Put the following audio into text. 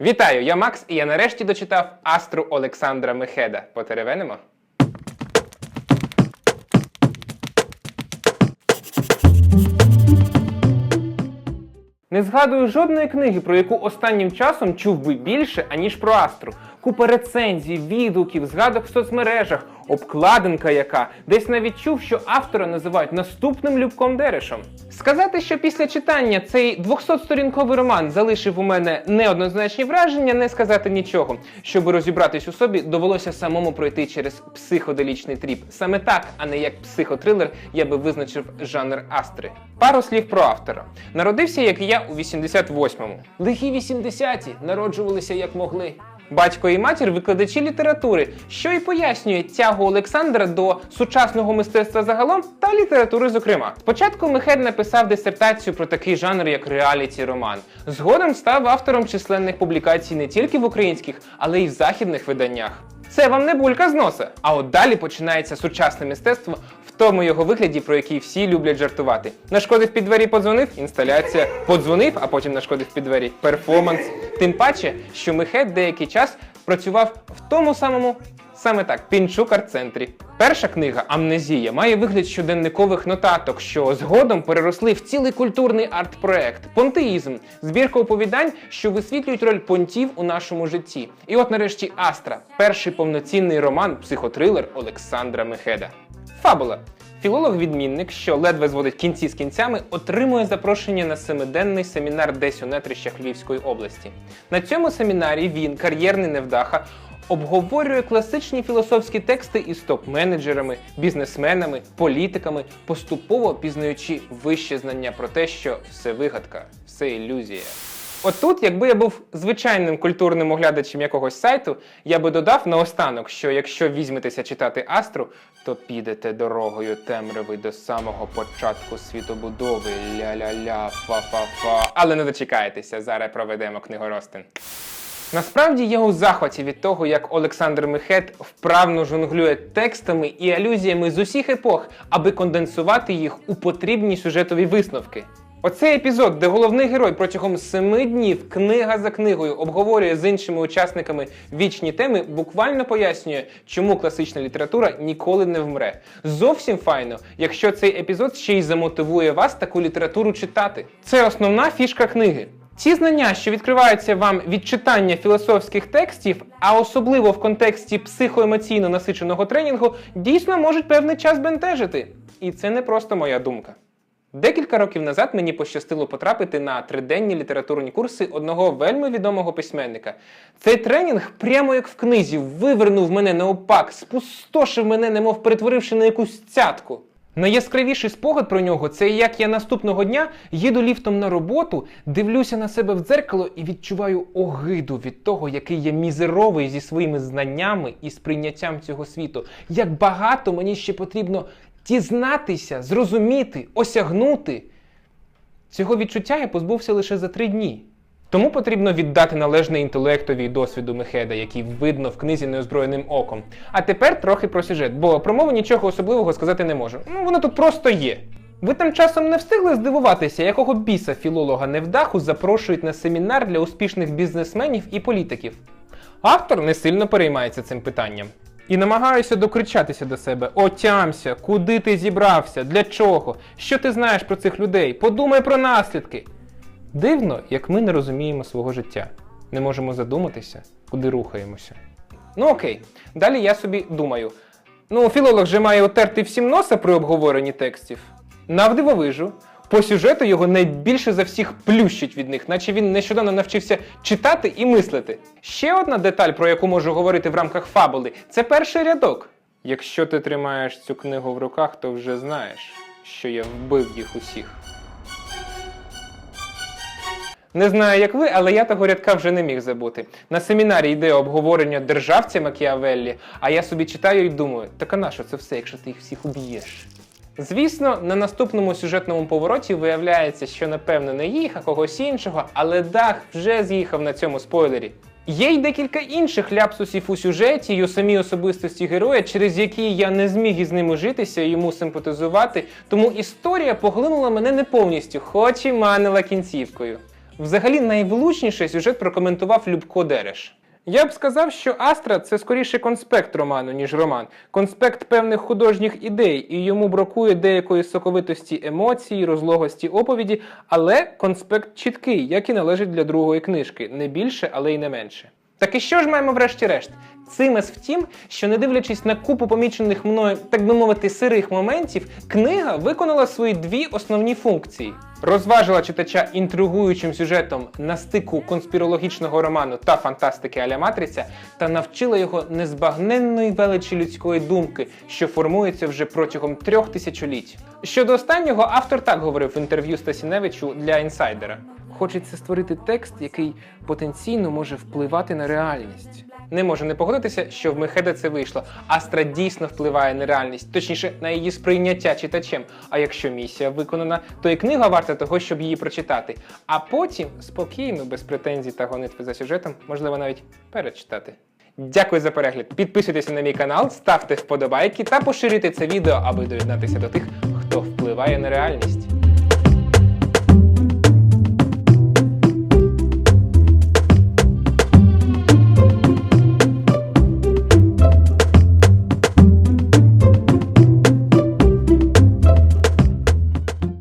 Вітаю, я Макс, і я нарешті дочитав Астру Олександра Мехеда. Потеревенимо? Не згадую жодної книги, про яку останнім часом чув би більше, аніж про Астру. Купа рецензій, відгуків, згадок в соцмережах, обкладинка яка. Десь навіть чув, що автора називають наступним Любком Дерешем. Сказати, що після читання цей 200-сторінковий роман залишив у мене неоднозначні враження, не сказати нічого. Щоб розібратись у собі, довелося самому пройти через психоделічний тріп. Саме так, а не як психотрилер, я би визначив жанр Астри. Пару слів про автора. Народився, як і я, у 88-му. Лихі 80-ті народжувалися як могли. Батько і матір викладачі літератури, що і пояснює тягу Олександра до сучасного мистецтва загалом та літератури, зокрема. Спочатку Мехед написав дисертацію про такий жанр, як реаліті роман. Згодом став автором численних публікацій не тільки в українських, але й в західних виданнях. Це вам не булька з носа. А от далі починається сучасне мистецтво в тому його вигляді, про який всі люблять жартувати. Нашкодив під двері, подзвонив, інсталяція, подзвонив, а потім нашкодив під двері, перформанс. Тим паче, що Михет деякий час працював в тому самому. Саме так, Пінчук арт-центрі. Перша книга Амнезія має вигляд щоденникових нотаток, що згодом переросли в цілий культурний арт-проект. Понтеїзм збірка оповідань, що висвітлюють роль понтів у нашому житті. І от нарешті Астра перший повноцінний роман психотрилер Олександра Мехеда. Фабула. Філолог-відмінник, що ледве зводить кінці з кінцями, отримує запрошення на семиденний семінар десь у нетрищах Львівської області. На цьому семінарі він, кар'єрний невдаха, обговорює класичні філософські тексти із топ-менеджерами, бізнесменами, політиками, поступово пізнаючи вище знання про те, що все вигадка, все ілюзія. Отут, якби я був звичайним культурним оглядачем якогось сайту, я би додав наостанок, що якщо візьметеся читати Астру, то підете дорогою темряви до самого початку світобудови. Ля-ля-ля, фа-фа-фа. Але не дочекайтеся, зараз проведемо книгоростин. Насправді я у захваті від того, як Олександр Мехет вправно жонглює текстами і алюзіями з усіх епох, аби конденсувати їх у потрібні сюжетові висновки. Оцей епізод, де головний герой протягом семи днів книга за книгою обговорює з іншими учасниками вічні теми, буквально пояснює, чому класична література ніколи не вмре. Зовсім файно, якщо цей епізод ще й замотивує вас таку літературу читати. Це основна фішка книги. Ці знання, що відкриваються вам від читання філософських текстів, а особливо в контексті психоемоційно насиченого тренінгу, дійсно можуть певний час бентежити. І це не просто моя думка. Декілька років назад мені пощастило потрапити на триденні літературні курси одного вельми відомого письменника. Цей тренінг, прямо як в книзі, вивернув мене на опак, спустошив мене, немов перетворивши на якусь цятку. Найяскравіший спогад про нього це як я наступного дня їду ліфтом на роботу, дивлюся на себе в дзеркало і відчуваю огиду від того, який я мізеровий зі своїми знаннями і сприйняттям цього світу. Як багато мені ще потрібно дізнатися, зрозуміти, осягнути. Цього відчуття я позбувся лише за три дні. Тому потрібно віддати належне інтелектові і досвіду Мехеда, який видно в книзі неозброєним оком. А тепер трохи про сюжет, бо про мову нічого особливого сказати не можу. Ну, воно тут просто є. Ви там часом не встигли здивуватися, якого біса філолога невдаху запрошують на семінар для успішних бізнесменів і політиків. Автор не сильно переймається цим питанням. І намагаюся докричатися до себе: отямся, куди ти зібрався, для чого? Що ти знаєш про цих людей? Подумай про наслідки. Дивно, як ми не розуміємо свого життя, не можемо задуматися, куди рухаємося. Ну окей, далі я собі думаю. Ну, філолог же має отерти всім носа при обговоренні текстів. Навдивовижу, по сюжету його найбільше за всіх плющить від них, наче він нещодавно навчився читати і мислити. Ще одна деталь, про яку можу говорити в рамках фабули, це перший рядок. Якщо ти тримаєш цю книгу в руках, то вже знаєш, що я вбив їх усіх. Не знаю, як ви, але я того рядка вже не міг забути. На семінарі йде обговорення державця Макіавеллі, а я собі читаю і думаю, так а на що це все, якщо ти їх всіх уб'єш? Звісно, на наступному сюжетному повороті виявляється, що напевно не їх, а когось іншого, але дах вже з'їхав на цьому спойлері. Є й декілька інших ляпсусів у сюжеті й у самій особистості героя, через які я не зміг із ними житися і йому симпатизувати, тому історія поглинула мене не повністю, хоч і манила кінцівкою. Взагалі найвлучніше сюжет прокоментував Любко Дереш. Я б сказав, що Астра це скоріше конспект роману, ніж роман, конспект певних художніх ідей, і йому бракує деякої соковитості емоцій, розлогості оповіді, але конспект чіткий, як і належить для другої книжки, не більше, але й не менше. Так і що ж маємо врешті-решт? Цимес в тім, що не дивлячись на купу помічених мною, так би мовити, сирих моментів, книга виконала свої дві основні функції. Розважила читача інтригуючим сюжетом на стику конспірологічного роману та фантастики Аля Матриця та навчила його незбагненної величі людської думки, що формується вже протягом трьох тисячоліть. Щодо останнього, автор так говорив в інтерв'ю Стасіневичу для інсайдера. Хочеться створити текст, який потенційно може впливати на реальність. Не можу не погодитися, що в Мехеда це вийшло. Астра дійсно впливає на реальність, точніше на її сприйняття читачем. А якщо місія виконана, то і книга варта того, щоб її прочитати. А потім спокійно, без претензій та гонитви за сюжетом, можливо, навіть перечитати. Дякую за перегляд. Підписуйтеся на мій канал, ставте вподобайки та поширюйте це відео, аби доєднатися до тих, хто впливає на реальність.